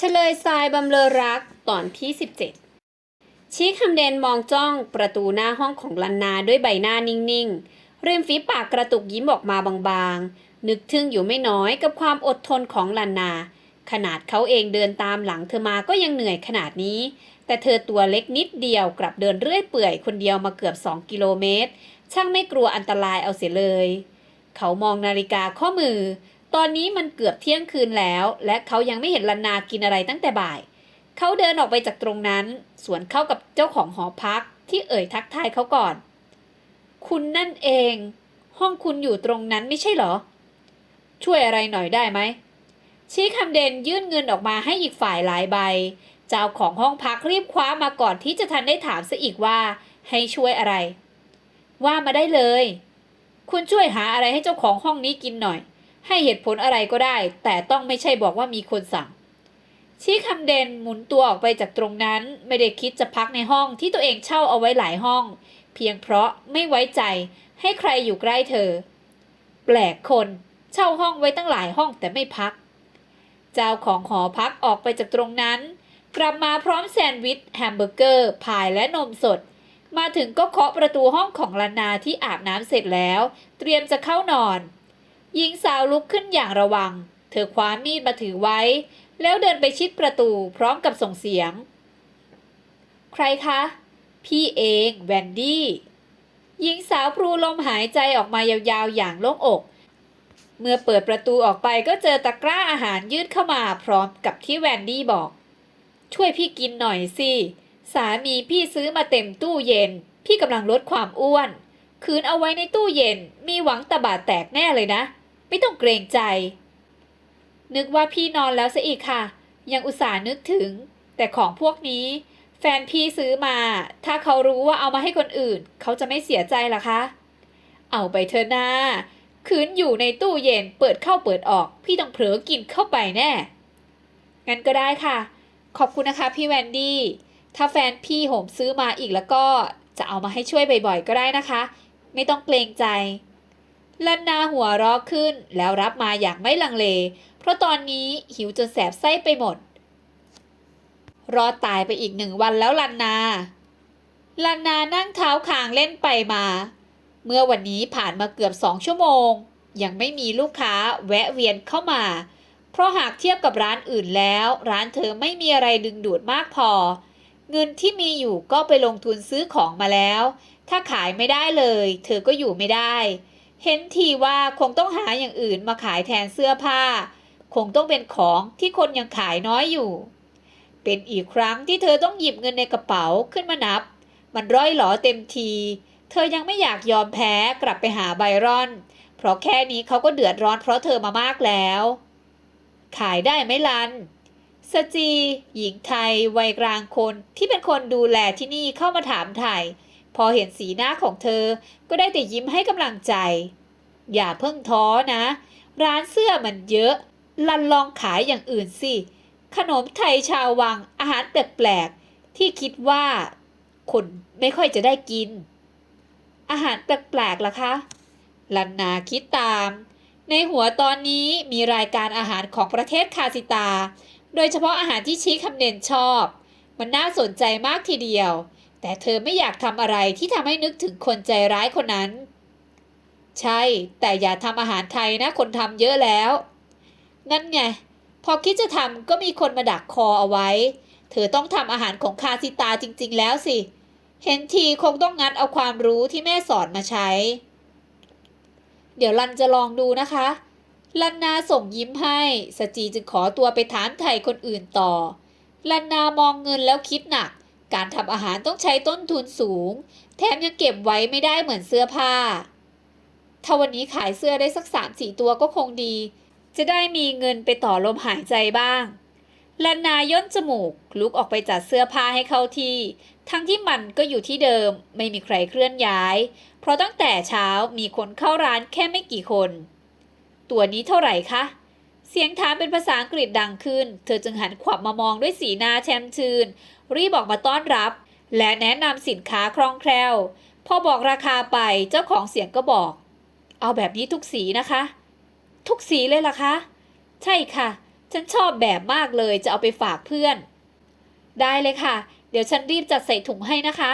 เฉลยทรายบำเรอรักตอนที่ 17 ชี้คำเดนมองจ้องประตูหน้าห้องของลันนาด้วยใบหน้านิ่งๆริมฝีปากกระตุกยิ้มออกมาบางๆ นึกทึ่งอยู่ไม่น้อยกับความอดทนของลันนา ขนาดเขาเองเดินตามหลังเธอมาก็ยังเหนื่อยขนาดนี้ แต่เธอตัวเล็กนิดเดียวกลับเดินเรื่อยเปื่อยคนเดียวมาเกือบ 2 กิโลเมตร ช่างไม่กลัวอันตรายเอาเสียเลย เขามองนาฬิกาข้อมือ ตอนนี้มันเกือบเที่ยงคืนแล้ว และเขายังไม่เห็นลันนากินอะไรตั้งแต่บ่าย เขาเดินออกไปจากตรงนั้น สวนเข้ากับเจ้าของหอพักที่เอ่ยทักทายเขาก่อน คุณนั่นเอง ห้องคุณอยู่ตรงนั้นไม่ใช่เหรอ ช่วยอะไรหน่อยได้ไหมชี้คำเดนยื่นเงินออกมาให้อีกฝ่ายหลายใบ เจ้าของห้องพักรีบคว้ามาก่อนที่จะทันได้ถามซะอีกว่า ให้ช่วยอะไร ว่ามาได้เลย คุณช่วยหาอะไรให้เจ้าของห้องนี้กินหน่อย ให้เหตุผลอะไรก็ได้ แต่ต้องไม่ใช่บอกว่ามีคนสั่ง ชี้คำเดนหมุนตัวออกไปจากตรงนั้น ไม่ได้คิดจะพักในห้องที่ตัวเองเช่าเอาไว้หลายห้อง เพียงเพราะไม่ไว้ใจให้ใครอยู่ใกล้เธอ แปลกคนเช่าห้องไว้ตั้งหลายห้องแต่ไม่พัก เจ้าของหอพักออกไปจากตรงนั้น กลับมาพร้อมแซนด์วิชแฮมเบอร์เกอร์พายและนมสด มาถึงก็เคาะประตูห้องของลานาที่อาบน้ำเสร็จแล้ว เตรียมจะเข้านอน หญิงสาวลุกขึ้นอย่างระวัง เธอคว้ามีดมาถือไว้ แล้วเดินไปชิดประตูพร้อมกับส่งเสียง ใครคะ พี่เองแวนดี้หญิงสาวพลูลมหายใจออกมายาวๆอย่างโล่งอก เมื่อเปิดประตูออกไปก็เจอตะกร้าอาหารยืดเข้ามาพร้อมกับที่แวนดี้บอก ช่วยพี่กินหน่อยสิ สามีพี่ซื้อมาเต็มตู้เย็น พี่กำลังลดความอ้วน คืนเอาไว้ในตู้เย็นมีหวังตะบาดแตกแน่เลยนะ ไม่ต้องเกรงใจ นึกว่าพี่นอนแล้วซะอีกค่ะ ยังอุตส่าห์นึกถึง แต่ของพวกนี้ แฟนพี่ซื้อมา ถ้าเขารู้ว่าเอามาให้คนอื่น เขาจะไม่เสียใจหรอคะ เอาไปเถอะนาคืนอยู่ในตู้เย็นเปิดเข้าเปิดออก พี่ต้องเผลอกินเข้าไปแน่ งั้นก็ได้ค่ะ ขอบคุณนะคะพี่แวนดี้ ถ้าแฟนพี่โหมซื้อมาอีกแล้วก็จะเอามาให้ช่วยบ่อยๆ ก็ได้นะคะ ไม่ต้องเกรงใจ ลันนาหัวเรอกขึ้นแล้วรับมาอย่างไม่ลังเล เพราะตอนนี้หิวจนแสบไส้ไปหมด รอตายไปอีกหนึ่งวันแล้วลันนา ลันนานั่งเท้าคางเล่นไปมา เมื่อวันนี้ผ่านมาเกือบสองชั่วโมง ยังไม่มีลูกค้าแวะเวียนเข้ามา เพราะหากเทียบกับร้านอื่นแล้ว ร้านเธอไม่มีอะไรดึงดูดมากพอ เงินที่มีอยู่ก็ไปลงทุนซื้อของมาแล้ว ถ้าขายไม่ได้เลย เธอก็อยู่ไม่ได้ เห็นทีว่าคงต้องหาอย่างอื่นมาขายแทนเสื้อผ้า คงต้องเป็นของที่คนยังขายน้อยอยู่ เป็นอีกครั้งที่เธอต้องหยิบเงินในกระเป๋าขึ้นมานับ มันร้อยหลอเต็มที เธอยังไม่อยากยอมแพ้กลับไปหาไบรอน เพราะแค่นี้เขาก็เดือดร้อนเพราะเธอมามากแล้ว ขายได้ไหมลันสจี หญิงไทย วัยกลางคนที่เป็นคนดูแลที่นี่เข้ามาถามไทย พอเห็นสีหน้าของเธอก็ได้แต่ยิ้มให้กำลังใจ อย่าเพิ่งท้อนะ ร้านเสื้อมันเยอะ ลันลองขายอย่างอื่นสิ ขนมไทยชาววังอาหารแปลกๆที่คิดว่า คนไม่ค่อยจะได้กิน อาหารแปลกๆล่ะคะลันนาคิดตาม ในหัวตอนนี้มีรายการอาหารของประเทศคาสิตา โดยเฉพาะอาหารที่ชี้คำเด่นชอบ มันน่าสนใจมากทีเดียว แต่เธอไม่อยากทำอะไรที่ทำให้นึกถึงคนใจร้ายคนนั้น ใช่ แต่อย่าทำอาหารไทยนะคนทำเยอะแล้ว นั่นไง พอคิดจะทำก็มีคนมาดักคอเอาไว้ เธอต้องทำอาหารของคาสิตาจริง ๆ แล้วสิ เห็นทีคงต้องงัดเอาความรู้ที่แม่สอนมาใช้ เดี๋ยวลันจะลองดูนะคะลันนาส่งยิ้มให้ สจีจึงขอตัวไปถามไถ่คนอื่นต่อ ลันนามองเงินแล้วคิดหนัก การทำอาหารต้องใช้ต้นทุนสูง แถมยังเก็บไว้ไม่ได้เหมือนเสื้อผ้า ถ้าวันนี้ขายเสื้อได้สักสามสี่ตัวก็คงดี จะได้มีเงินไปต่อลมหายใจบ้างลันนาย่นจมูก ลุกออกไปจัดเสื้อผ้าให้เข้าที่ ทั้งที่มันก็อยู่ที่เดิม ไม่มีใครเคลื่อนย้าย เพราะตั้งแต่เช้ามีคนเข้าร้านแค่ไม่กี่คน ตัวนี้เท่าไหร่คะ เสียงถามเป็นภาษาอังกฤษดังขึ้น เธอจึงหันขวับมามองด้วยสีหน้าแช่มชื่น รีบออกมาต้อนรับ และแนะนำสินค้าคล่องแคล่ว พอบอกราคาไปเจ้าของเสียงก็บอก เอาแบบนี้ทุกสีนะคะ ทุกสีเลยล่ะคะ ใช่ค่ะ ฉันชอบแบบมากเลยจะเอาไปฝากเพื่อน ได้เลยค่ะ เดี๋ยวฉันรีบจัดใส่ถุงให้นะคะ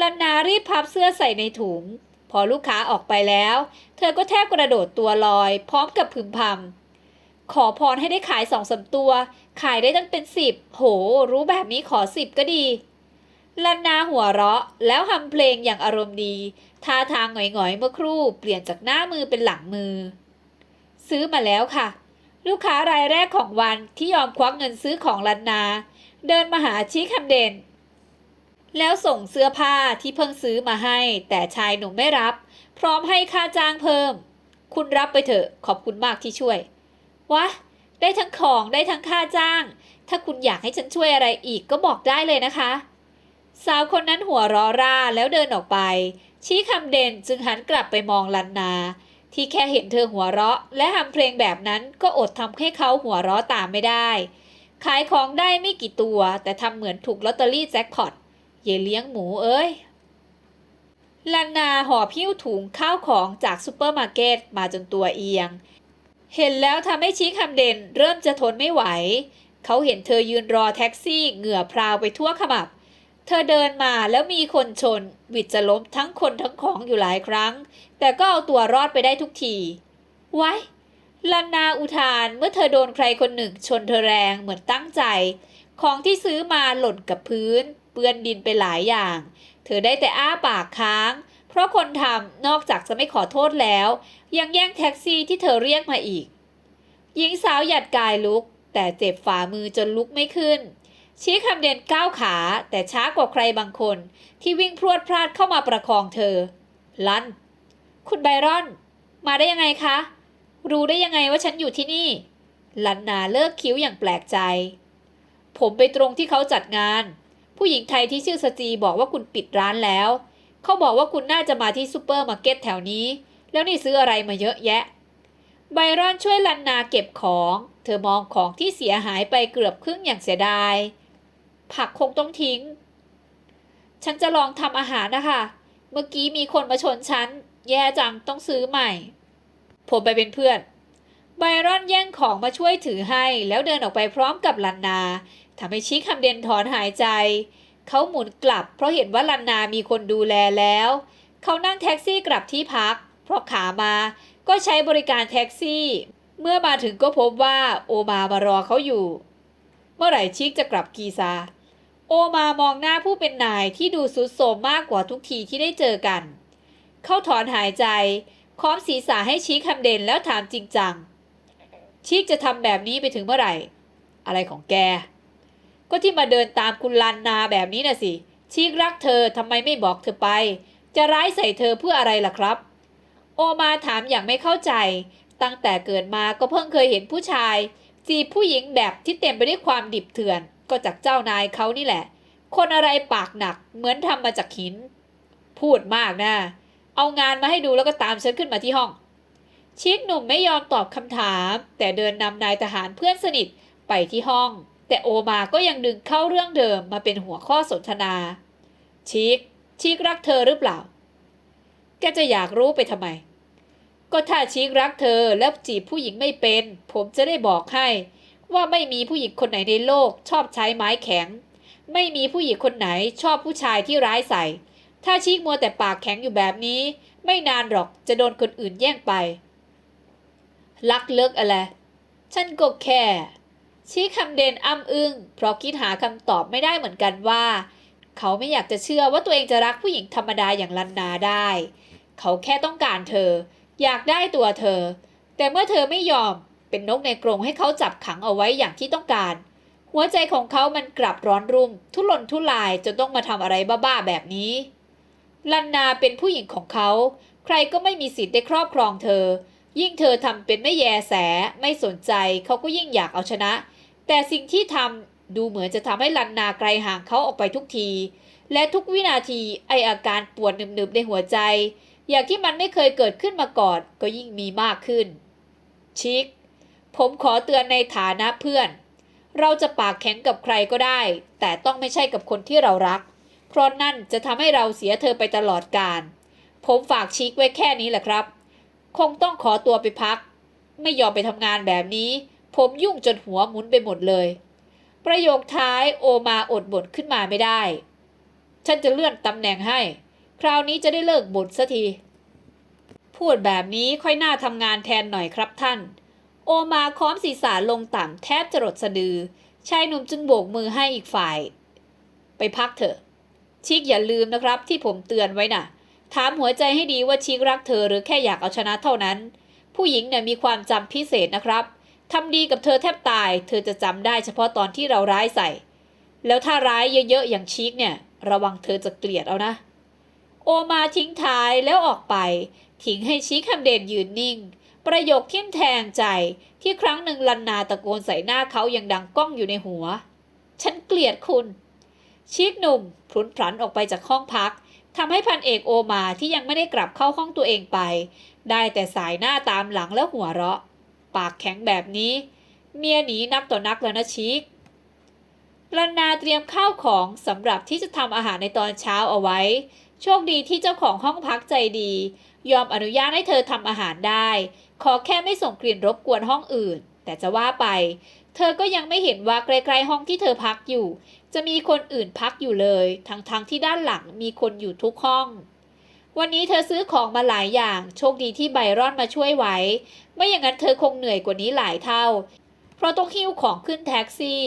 ลันนารีบพับเสื้อใส่ในถุง พอลูกค้าออกไปแล้ว เธอก็แทบกระโดดตัวลอย พร้อมกับพึมพำ ขอพรให้ได้ขายสองสามตัว ขายได้ตั้งเป็นสิบโห รู้แบบนี้ขอสิบก็ดีลันนาหัวเราะแล้วฮัมเพลงอย่างอารมณ์ดีท่าทางหงอยๆเมื่อครู่เปลี่ยนจากหน้ามือเป็นหลังมือ ซื้อมาแล้วค่ะ ลูกค้ารายแรกของวันที่ยอมควักเงินซื้อของลันนา เดินมาหาชี้คำเด่น แล้วส่งเสื้อผ้าที่เพิ่งซื้อมาให้ แต่ชายหนุ่มไม่รับ พร้อมให้ค่าจ้างเพิ่ม คุณรับไปเถอะขอบคุณมากที่ช่วย วะ ได้ทั้งของได้ทั้งค่าจ้าง ถ้าคุณอยากให้ฉันช่วยอะไรอีกก็บอกได้เลยนะคะ สาวคนนั้นหัวร้อร่าแล้วเดินออกไป ชี้คำเด่นจึงหันกลับไปมองลันนา ที่แค่เห็นเธอหัวเราะ และทำเพลงแบบนั้นก็อดทำให้เขาหัวเราะตามไม่ได้ ขายของได้ไม่กี่ตัว แต่ทำเหมือนถูกลอตเตอรี่แจ็คพอตเยเลี้ยงหมูเอ้ยลันนาห่อพิ้วถุงข้าวของจากซูเปอร์มาร์เก็ตมาจนตัวเอียง เห็นแล้วทำให้ชี้คำเด่นเริ่มจะทนไม่ไหว เขาเห็นเธอยืนรอแท็กซี่เหงื่อพราวไปทั่วขมับ เธอเดินมาแล้วมีคนชน วิดจะล้มทั้งคนทั้งของอยู่หลายครั้ง แต่ก็เอาตัวรอดไปได้ทุกที ไว้ลันนาอุทานเมื่อเธอโดนใครคนหนึ่งชนเธอแรงเหมือนตั้งใจ ของที่ซื้อมาหล่นกับพื้น เปื้อนดินไปหลายอย่าง เธอได้แต่อ้าปากค้าง เพราะคนทำนอกจากจะไม่ขอโทษแล้ว ยังแย่งแท็กซี่ที่เธอเรียกมาอีก หญิงสาวหยัดกายลุก แต่เจ็บฝ่ามือจนลุกไม่ขึ้น ชี้คำเด่นก้าวขาแต่ช้ากว่าใครบางคน ที่วิ่งพรวดพลาดเข้ามาประคองเธอ ลัน คุณไบรอน มาได้ยังไงคะ รู้ได้ยังไงว่าฉันอยู่ที่นี่ ลันนาเลิกคิ้วอย่างแปลกใจ ผมไปตรงที่เขาจัดงาน ผู้หญิงไทยที่ชื่อสจีบอกว่าคุณปิดร้านแล้ว เขาบอกว่าคุณน่าจะมาที่ซูเปอร์มาร์เก็ตแถวนี้ แล้วนี่ซื้ออะไรมาเยอะแยะ ไบรอนช่วยลันนาเก็บของ เธอมองของที่เสียหายไปเกือบครึ่งอย่างเสียดาย ผักคงต้องทิ้ง ฉันจะลองทำอาหารนะคะ เมื่อกี้มีคนมาชนฉัน แย่จังต้องซื้อใหม่ ผมไปเป็นเพื่อน ไบรอนแย่งของมาช่วยถือให้ แล้วเดินออกไปพร้อมกับลันนาทำให้ชี้คำเดนถอนหายใจ เขาหมุนกลับ เพราะเห็นว่าลันนามีคนดูแลแล้ว เขานั่งแท็กซี่กลับที่พัก เพราะขามาก็ใช้บริการแท็กซี่ เมื่อมาถึงก็พบว่าโอมามารอเขาอยู่ เมื่อไหร่ชิคจะกลับกีซา โอมามองหน้าผู้เป็นนายที่ดูสุดโทรมมากกว่าทุกทีที่ได้เจอกัน เขาถอนหายใจค้อมศีรษะให้ชี้คำเด่นแล้วถามจริงจัง ชิคจะทำแบบนี้ไปถึงเมื่อไหร่ อะไรของแก ก็ที่มาเดินตามคุณลันนาแบบนี้นะสิชิครักเธอทำไมไม่บอกเธอไป จะร้ายใส่เธอเพื่ออะไรล่ะครับ โอมาถามอย่างไม่เข้าใจ ตั้งแต่เกิดมาก็เพิ่งเคยเห็นผู้ชาย จีบผู้หญิงแบบที่เต็มไปด้วยความดิบเถื่อน ก็จากเจ้านายเขานี่แหละ คนอะไรปากหนักเหมือนทำมาจากหิน พูดมากนะ เอางานมาให้ดูแล้วก็ตามฉันขึ้นมาที่ห้องชิคหนุ่มไม่ยอมตอบคำถาม แต่เดินนำนายทหารเพื่อนสนิทไปที่ห้อง แต่โอมาก็ยังดึงเข้าเรื่องเดิมมาเป็นหัวข้อสนทนาชิคชิครักเธอหรือเปล่า แกจะอยากรู้ไปทำไม ก็ถ้าชิครักเธอแล้วจีบผู้หญิงไม่เป็น ผมจะได้บอกให้ ว่าไม่มีผู้หญิงคนไหนในโลก ชอบใช้ไม้แข็ง ไม่มีผู้หญิงคนไหนชอบผู้ชายที่ร้ายใส่ ถ้าชิคมัวแต่ปากแข็งอยู่แบบนี้ ไม่นานหรอกจะโดนคนอื่นแย่งไป ลักเลิกอะไร ฉันก็แค่ ชี้คำเด่นอ้ำอึง้งเพราะคิดหาคำตอบไม่ได้เหมือนกันว่า เขาไม่อยากจะเชื่อว่าตัวเองจะรักผู้หญิงธรรมดาอย่างลันนาได้ เขาแค่ต้องการเธอ อยากได้ตัวเธอ แต่เมื่อเธอไม่ยอมเป็นนกในกรงให้เขาจับขังเอาไว้อย่างที่ต้องการ หัวใจของเขามันกลับร้อนรุ่ม ทุรนทุรายจนต้องมาทำอะไรบ้าๆแบบนี้ ลันนาเป็นผู้หญิงของเขา ใครก็ไม่มีสิทธิ์ได้ครอบครองเธอ ยิ่งเธอทำเป็นไม่แยแส ไม่สนใจ เขาก็ยิ่งอยากเอาชนะ แต่สิ่งที่ทำดูเหมือนจะทำให้ลันนาไกลห่างเขาออกไปทุกที และทุกวินาทีไออาการปวดหนึบๆในหัวใจ อย่างที่มันไม่เคยเกิดขึ้นมาก่อน ก็ยิ่งมีมากขึ้น ชิค ผมขอเตือนในฐานะเพื่อน เราจะปากแข็งกับใครก็ได้ แต่ต้องไม่ใช่กับคนที่เรารัก เพราะนั่นจะทำให้เราเสียเธอไปตลอดกาลผมฝากชิคไว้แค่นี้แหละครับ คงต้องขอตัวไปพัก ไม่ยอมไปทำงานแบบนี้ ผมยุ่งจนหัวหมุนไปหมดเลย ประโยคท้ายโอมาอดบ่นขึ้นมาไม่ได้ ฉันจะเลื่อนตำแหน่งให้ คราวนี้จะได้เลิกบ่นสัที พูดแบบนี้ค่อยน่าทำงานแทนหน่อยครับท่าน โอมาค้อมศีรษะลงต่ำแทบจะรดสะดือ ชายหนุ่มจึงโบกมือให้อีกฝ่าย ไปพักเถอะ ชิกอย่าลืมนะครับที่ผมเตือนไว้น่ะ ถามหัวใจให้ดีว่าชิกรักเธอหรือแค่อยากเอาชนะเท่านั้น ผู้หญิงเนี่ยมีความจำพิเศษนะครับ ทำดีกับเธอแทบตาย เธอจะจำได้เฉพาะตอนที่เราร้ายใส่ แล้วถ้าร้ายเยอะๆอย่างชิกเนี่ย ระวังเธอจะเกลียดเอานะ โอมาทิ้งท้ายแล้วออกไป ทิ้งให้ชิคคำเด่นยืนนิ่ง ประโยคทิ่มแทงใจที่ครั้งหนึ่งลันนาตะโกนใส่หน้าเขาอยังดังก้องอยู่ในหัว ฉันเกลียดคุณชิคหนุ่มพลุนพลันออกไปจากห้องพักทำให้พันเอกโอมาที่ยังไม่ได้กลับเข้าห้องตัวเองไป ได้แต่สายหน้าตามหลังแล้วหัวเราะ ปากแข็งแบบนี้ เมียหนีนักต่อนักแล้วนะชิคลันนาเตรียมข้าวของสำหรับที่จะทำอาหารในตอนเช้าเอาไว้ โชคดีที่เจ้าของห้องพักใจดี ยอมอนุญาตให้เธอทำอาหารได้ ขอแค่ไม่ส่งกลิ่นรบกวนห้องอื่น แต่จะว่าไป เธอก็ยังไม่เห็นว่าไกลๆห้องที่เธอพักอยู่ จะมีคนอื่นพักอยู่เลย ทั้งๆทที่ด้านหลังมีคนอยู่ทุกห้อง วันนี้เธอซื้อของมาหลายอย่าง โชคดีที่ไบรอนมาช่วยไว้ ไม่อย่างนั้นเธอคงเหนื่อยกว่านี้หลายเท่า เพราะต้องหิ้วของขึ้นแท็กซี่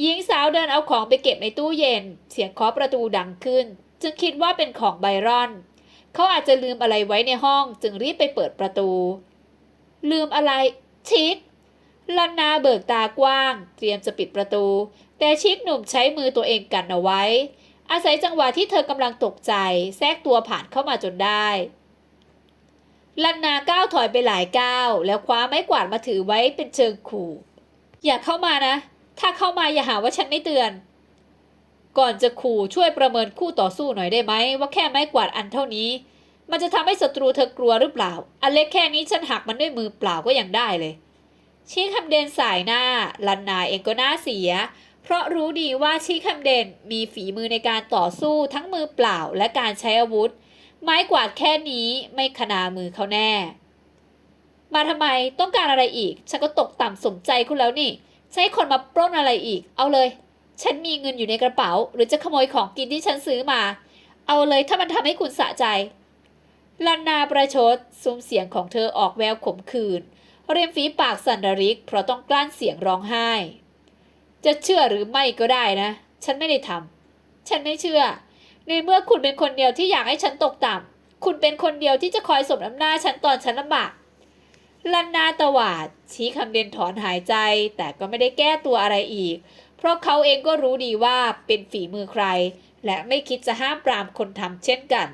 หญิงสาวเดินเอาของไปเก็บในตู้เย็น เสียงเคาะประตูดังขึ้น จึงคิดว่าเป็นของไบรอน เขาอาจจะลืมอะไรไว้ในห้อง จึงรีบไปเปิดประตู ลืมอะไร ชิคลันนาเบิกตากว้าง เตรียมจะปิดประตู แต่ชิคหนุ่มใช้มือตัวเองกันเอาไว้ อาศัยจังหวะที่เธอกำลังตกใจ แทรกตัวผ่านเข้ามาจนได้ลันนาก้าวถอยไปหลายก้าวแล้วคว้าไม้กวาดมาถือไว้เป็นเชิงขู่ อย่าเข้ามานะ ถ้าเข้ามาอย่าหาว่าฉันไม่เตือน ก่อนจะขู่ช่วยประเมินคู่ต่อสู้หน่อยได้ไหมว่าแค่ไม้กวาดอันเท่านี้ มันจะทำให้ศัตรูเธอกลัวหรือเปล่า อันเล็กแค่นี้ฉันหักมันด้วยมือเปล่าก็ยังได้เลย ชี้คำเดนสายหน้า ลันนาเองก็น่าเสีย เพราะรู้ดีว่าชี้คำเดนมีฝีมือในการต่อสู้ทั้งมือเปล่าและการใช้อาวุธ ไม้กวาดแค่นี้ไม่ขนามือเขาแน่ มาทำไมต้องการอะไรอีก ฉันก็ตกต่ำสมใจคุณแล้วนี่ใช้คนมาปล้นอะไรอีก เอาเลย ฉันมีเงินอยู่ในกระเป๋า หรือจะขโมยของกินที่ฉันซื้อมา เอาเลยถ้ามันทำให้คุณสะใจลันนาประชดซุ้มเสียงของเธอออกแววขมขื่นเรียมฝีปากสันดริก เพราะต้องกลั้นเสียงร้องไห้ จะเชื่อหรือไม่ก็ได้นะ ฉันไม่ได้ทำฉันไม่เชื่อ ในเมื่อคุณเป็นคนเดียวที่อยากให้ฉันตกต่ำคุณเป็นคนเดียวที่จะคอยสมน้ำหน้าฉันตอนฉันลำบากลันนาตวาด ชี้คำเด่นถอนหายใจ แต่ก็ไม่ได้แก้ตัวอะไรอีก เพราะเขาเองก็รู้ดีว่าเป็นฝีมือใคร และไม่คิดจะห้ามปรามคนทำเช่นกัน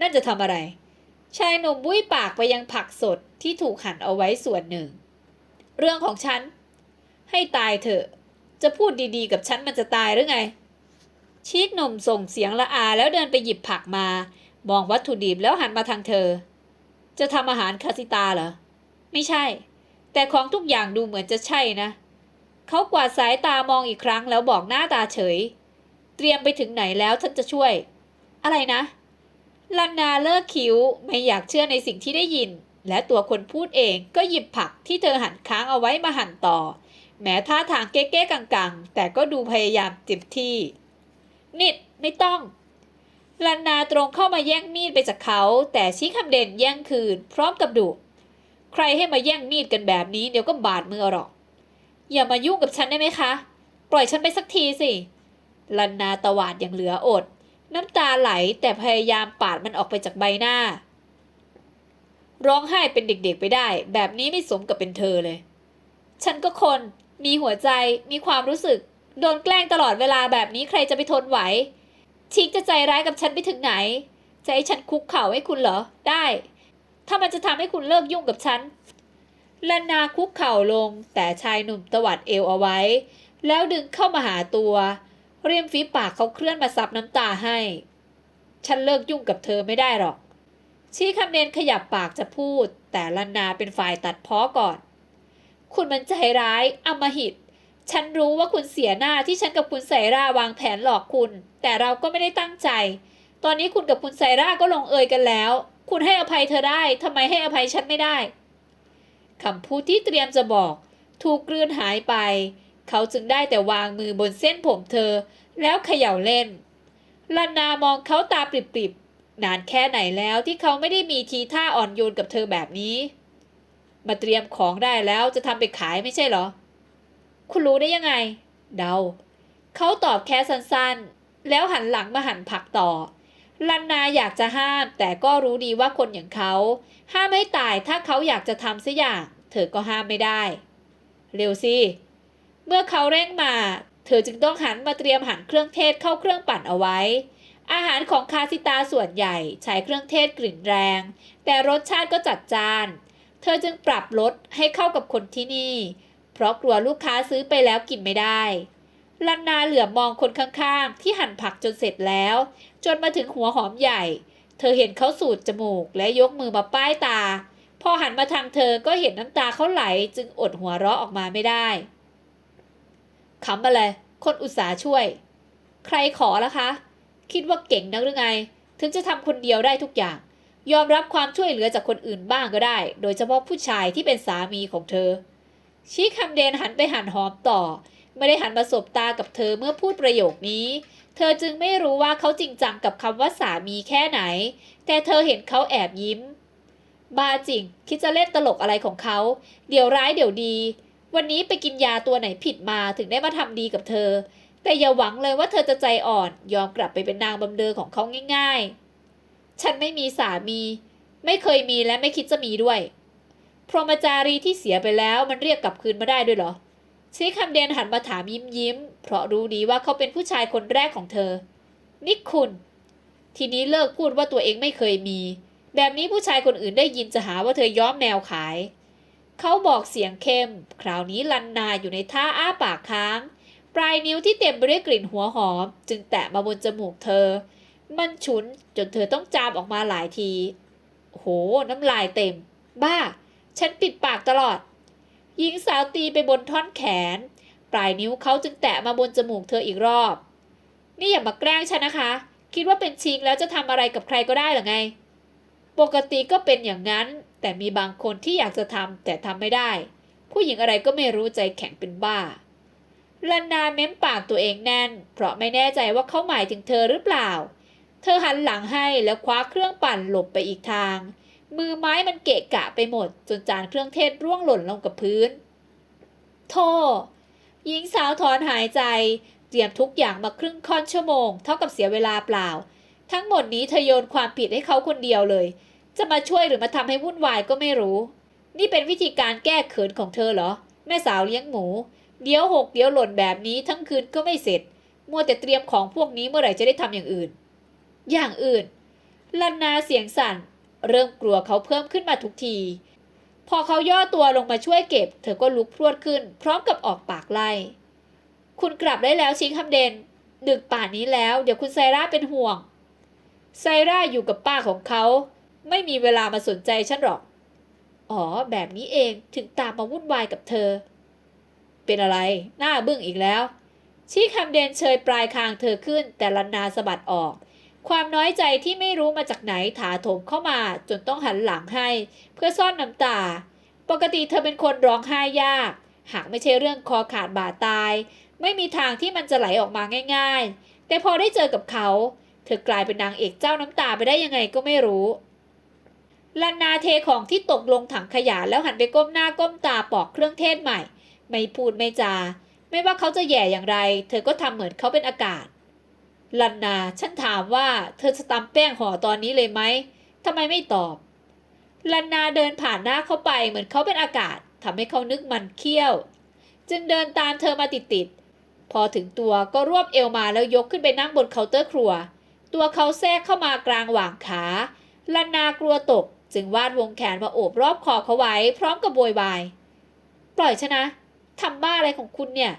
นั่นจะทำอะไร ชายหนุ่มบุ้ยปากไปยังผักสดที่ถูกหั่นเอาไว้ส่วนหนึ่ง เรื่องของฉัน ให้ตายเถอะ จะพูดดีๆ กับฉันมันจะตายหรือไง ชีกหนุ่มส่งเสียงละอาแล้วเดินไปหยิบผักมา มองวัตถุดิบแล้วหันมาทางเธอ จะทำอาหารคาสิตาเหรอ ไม่ใช่ แต่ของทุกอย่างดูเหมือนจะใช่นะ เขากวาดสายตามองอีกครั้งแล้วบอกหน้าตาเฉย เตรียมไปถึงไหนแล้วฉันจะช่วย อะไรนะลันนาเลิกคิ้วไม่อยากเชื่อในสิ่งที่ได้ยิน และตัวคนพูดเองก็หยิบผักที่เธอหั่นค้างเอาไว้มาหั่นต่อ แม้ท่าทางเก๊ๆกังๆ แต่ก็ดูพยายามเต็มที่ นิดไม่ต้องลันนาตรงเข้ามาแย่งมีดไปจากเขา แต่ชี้คำเด่นแย่งคืน พร้อมกับดุใครให้มาแย่งมีดกันแบบนี้เดี๋ยวก็บาดมือหรอก อย่ามายุ่งกับฉันได้ไหมคะ ปล่อยฉันไปสักทีสิลันนาตวาดอย่างเหลืออด น้ำตาไหลแต่พยายามปาดมันออกไปจากใบหน้า ร้องไห้เป็นเด็กๆไปได้ แบบนี้ไม่สมกับเป็นเธอเลย ฉันก็คน มีหัวใจ มีความรู้สึก โดนแกล้งตลอดเวลาแบบนี้ใครจะไปทนไหว ชิกจะใจร้ายกับฉันไปถึงไหน จะให้ฉันคุกเข่าให้คุณเหรอ ได้ ถ้ามันจะทำให้คุณเลิกยุ่งกับฉันลันนาคุกเข่าลง แต่ชายหนุ่มตวัดเอวเอาไว้ แล้วดึงเข้ามาหาตัว เรียมฝีปากเขาเคลื่อนมาซับน้ำตาให้ ฉันเลิกยุ่งกับเธอไม่ได้หรอก ชี้คำเนนขยับปากจะพูด แต่ลันนาเป็นฝ่ายตัดพ้อก่อน คุณมันใจร้ายอมหิต ฉันรู้ว่าคุณเสียหน้าที่ฉันกับคุณไซราวางแผนหลอกคุณ แต่เราก็ไม่ได้ตั้งใจ ตอนนี้คุณกับคุณไซราก็ลงเอยกันแล้ว คุณให้อภัยเธอได้ทำไมให้อภัยฉันไม่ได้คำพูดที่เตรียมจะบอก ถูกกลืนหายไป เขาจึงได้แต่วางมือบนเส้นผมเธอ แล้วเขย่าเล่นลันนามองเขาตาปริบๆนานแค่ไหนแล้วที่เขาไม่ได้มีทีท่าอ่อนโยนกับเธอแบบนี้ มาเตรียมของได้แล้วจะทำไปขายไม่ใช่เหรอ คุณรู้ได้ยังไง เดา เขาตอบแค่สั้นๆ แล้วหันหลังมาหันผักต่อ ลันนาอยากจะห้าม แต่ก็รู้ดีว่าคนอย่างเขา ห้ามไม่ตายถ้าเขาอยากจะทำสักอย่าง เธอก็ห้ามไม่ได้ เร็วสิ เมื่อเขาเร่งมา เธอจึงต้องหันมาเตรียมหั่นเครื่องเทศเข้าเครื่องปั่นเอาไว้อาหารของคาซิตาส่วนใหญ่ใช้เครื่องเทศกลิ่นแรง แต่รสชาติก็จัดจ้าน เธอจึงปรับรสให้เข้ากับคนที่นี่ เพราะกลัวลูกค้าซื้อไปแล้วกินไม่ได้ลันนาเหลือบมองคนข้างๆ ที่หั่นผักจนเสร็จแล้ว จนมาถึงหัวหอมใหญ่ เธอเห็นเขาสูดจมูกและยกมือมาป้ายตา พอหันมาทางเธอก็เห็นน้ำตาเขาไหลจึงอดหัวเราะออกมาไม่ได้ขำอะไร คนอุตสาห์ช่วย ใครขอละคะ คิดว่าเก่งนักหรือไง ถึงจะทำคนเดียวได้ทุกอย่าง ยอมรับความช่วยเหลือจากคนอื่นบ้างก็ได้ โดยเฉพาะผู้ชายที่เป็นสามีของเธอ ชี้คำเดนหันไปหันหอมต่อ ไม่ได้หันมาสบตากับเธอเมื่อพูดประโยคนี้ เธอจึงไม่รู้ว่าเขาจริงจังกับคำว่าสามีแค่ไหน แต่เธอเห็นเขาแอบยิ้ม บาจริง คิดจะเล่นตลกอะไรของเขา เดี๋ยวร้ายเดี๋ยวดี วันนี้ไปกินยาตัวไหนผิดมาถึงได้มาทำดีกับเธอ แต่อย่าหวังเลยว่าเธอจะใจอ่อน ยอมกลับไปเป็นนางบำเรอของเขาง่าย ๆ ฉันไม่มีสามี ไม่เคยมีและไม่คิดจะมีด้วย พรหมจารีที่เสียไปแล้วมันเรียกกลับคืนมาได้ด้วยเหรอชี้คำเดนหันมาถามยิ้มยิ้มๆเพราะรู้ดีว่าเขาเป็นผู้ชายคนแรกของเธอ นี่คุณ ทีนี้เลิกพูดว่าตัวเองไม่เคยมี แบบนี้ผู้ชายคนอื่นได้ยินจะหาว่าเธอย้อมแมวขาย เขาบอกเสียงเข้ม คราวนี้ลันนาอยู่ในท่าอ้าปากค้าง ปลายนิ้วที่เต็มไปด้วยกลิ่นหัวหอม จึงแตะมาบนจมูกเธอ มันฉุนจนเธอต้องจามออกมาหลายที โห น้ำลายเต็ม บ้า ฉันปิดปากตลอด หญิงสาวตีไปบนท่อนแขน ปลายนิ้วเขาจึงแตะมาบนจมูกเธออีกรอบ นี่อย่ามาแกล้งฉันนะคะ คิดว่าเป็นชิงแล้วจะทำอะไรกับใครก็ได้หรือไง ปกติก็เป็นอย่างนั้น แต่มีบางคนที่อยากจะทำแต่ทำไม่ได้ ผู้หญิงอะไรก็ไม่รู้ใจแข็งเป็นบ้าลันนาเม้มปากตัวเองแน่น เพราะไม่แน่ใจว่าเขาหมายถึงเธอหรือเปล่า เธอหันหลังให้แล้วคว้าเครื่องปั่นหลบไปอีกทาง มือไม้มันเกะกะไปหมด จนจานเครื่องเทศร่วงหล่นลงกับพื้นโธ่หญิงสาวถอนหายใจ เตรียมทุกอย่างมาครึ่งค่อนชั่วโมง เท่ากับเสียเวลาเปล่า ทั้งหมดนี้เธอโยนความผิดให้เขาคนเดียวเลย จะมาช่วยหรือมาทำให้วุ่นวายก็ไม่รู้ นี่เป็นวิธีการแก้เขินของเธอเหรอ แม่สาวเลี้ยงหมู เดี๋ยวหกเดี๋ยวหล่นแบบนี้ทั้งคืนก็ไม่เสร็จ มัวแต่เตรียมของพวกนี้เมื่อไหร่จะได้ทำอย่างอื่น อย่างอื่น ลันนาเสียงสั่น เริ่มกลัวเขาเพิ่มขึ้นมาทุกที พอเขาย่อตัวลงมาช่วยเก็บ เธอก็ลุกพรวดขึ้น พร้อมกับออกปากไล่ คุณกลับได้แล้วชิงคำเดน ดึกป่านนี้แล้ว เดี๋ยวคุณไซร่าเป็นห่วง ไซร่าอยู่กับป้าของเขา ไม่มีเวลามาสนใจฉันหรอก อ๋อ แบบนี้เองถึงตามมาวุ่นวายกับเธอ เป็นอะไร หน้าบึ้งอีกแล้วชี้คำเดนเชยปลายคางเธอขึ้นแต่ลันนาสะบัดออก ความน้อยใจที่ไม่รู้มาจากไหนถาโถมเข้ามาจนต้องหันหลังให้ เพื่อซ่อนน้ำตา ปกติเธอเป็นคนร้องไห้ยาก หากไม่ใช่เรื่องคอขาดบาดตาย ไม่มีทางที่มันจะไหลออกมาง่าย ๆ แต่พอได้เจอกับเขา เธอกลายเป็นนางเอกเจ้าน้ำตาไปได้ยังไงก็ไม่รู้ลันนาเทของที่ตกลงถังขยะแล้วหันไปก้มหน้าก้มตาปอกเครื่องเทศใหม่ ไม่พูดไม่จา ไม่ว่าเขาจะแย่อย่างไร เธอก็ทำเหมือนเขาเป็นอากาศ ลันนา ฉันถามว่าเธอจะตำแป้งห่อตอนนี้เลยไหมทำไมไม่ตอบ ลันนาเดินผ่านหน้าเขาไปเหมือนเขาเป็นอากาศทำให้เขานึกมันเคี้ยว จึงเดินตามเธอมาติดๆ พอถึงตัวก็รวบเอวมาแล้วยกขึ้นไปนั่งบนเคาน์เตอร์ครัว ตัวเขาแทรกเข้ามากลางหว่างขา ลันนากลัวตก จึงวาดวงแขนมาโอบรอบคอเขาไว้ พร้อมกับโวยวาย ปล่อยฉันนะทำบ้าอะไรของคุณเนี่ย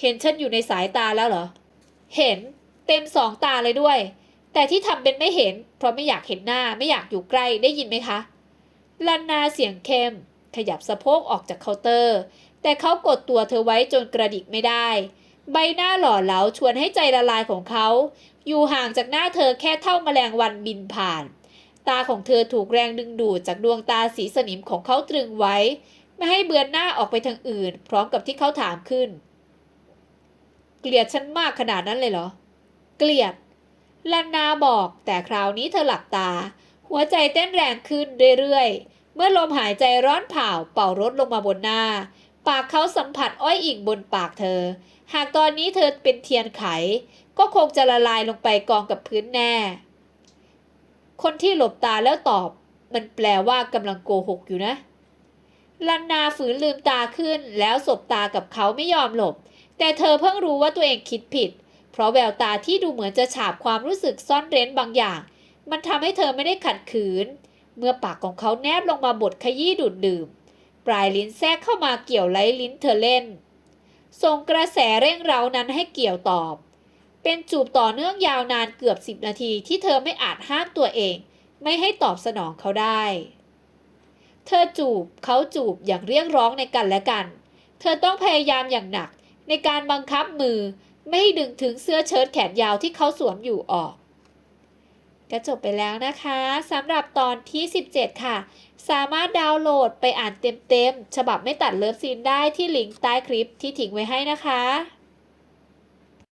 เห็นฉันอยู่ในสายตาแล้วเหรอ เห็น เต็มสองตาเลยด้วย แต่ที่ทำเป็นไม่เห็น เพราะไม่อยากเห็นหน้าไม่อยากอยู่ใกล้ได้ยินไหมคะลันนาเสียงเข้ม ขยับสะโพกออกจากเคาน์เตอร์ แต่เขากดตัวเธอไว้จนกระดิกไม่ได้ ใบหน้าหล่อเหลาชวนให้ใจละลายของเขา อยู่ห่างจากหน้าเธอแค่เท่าแมลงวันบินผ่าน ตาของเธอถูกแรงดึงดูดจากดวงตาสีสนิมของเขาตรึงไว้ ไม่ให้เบือนหน้าออกไปทางอื่น พร้อมกับที่เขาถามขึ้น เกลียดฉันมากขนาดนั้นเลยเหรอ เกลียด ลันนาบอกแต่คราวนี้เธอหลับตา หัวใจเต้นแรงขึ้นเรื่อยๆ เมื่อลมหายใจร้อนเผาเป่ารถลงมาบนหน้า ปากเขาสัมผัสอ้อยอิงบนปากเธอ หากตอนนี้เธอเป็นเทียนไข ก็คงจะละลายลงไปกองกับพื้นแน่ คนที่หลบตาแล้วตอบ มันแปลว่ากำลังโกหกอยู่นะลันนาฝืนลืมตาขึ้นแล้วสบตากับเขาไม่ยอมหลบ แต่เธอเพิ่งรู้ว่าตัวเองคิดผิด ราะแววตาที่ดูเหมือนจะฉาบความรู้สึกซ่อนเร้นบางอย่าง มันทำให้เธอไม่ได้ขัดขืน เมื่อปากของเขาแนบลงมาบดขยี้ดูดดื่ม ปลายลิ้นแทรกเข้ามาเกี่ยวไล้ลิ้นเธอเล่น ส่งกระแสเร่งเร้านั้นให้เกี่ยวตอบ เป็นจูบต่อเนื่องยาวนานเกือบสิบนาทีที่เธอไม่อาจห้ามตัวเอง ไม่ให้ตอบสนองเขาได้ เธอจูบเขาจูบอย่างเรียกร้องในกันและกัน เธอต้องพยายามอย่างหนักในการบังคับมือ ไม่ดึงถึงเสื้อเชิ้ตแขนยาวที่เขาสวมอยู่ออกก็จบไปแล้วนะคะสำหรับตอนที่ 17 ค่ะ สามารถดาวน์โหลดไปอ่านเต็มๆ ฉบับไม่ตัดเลิฟซีนได้ที่ลิงก์ใต้คลิปที่ทิ้งไว้ให้นะคะ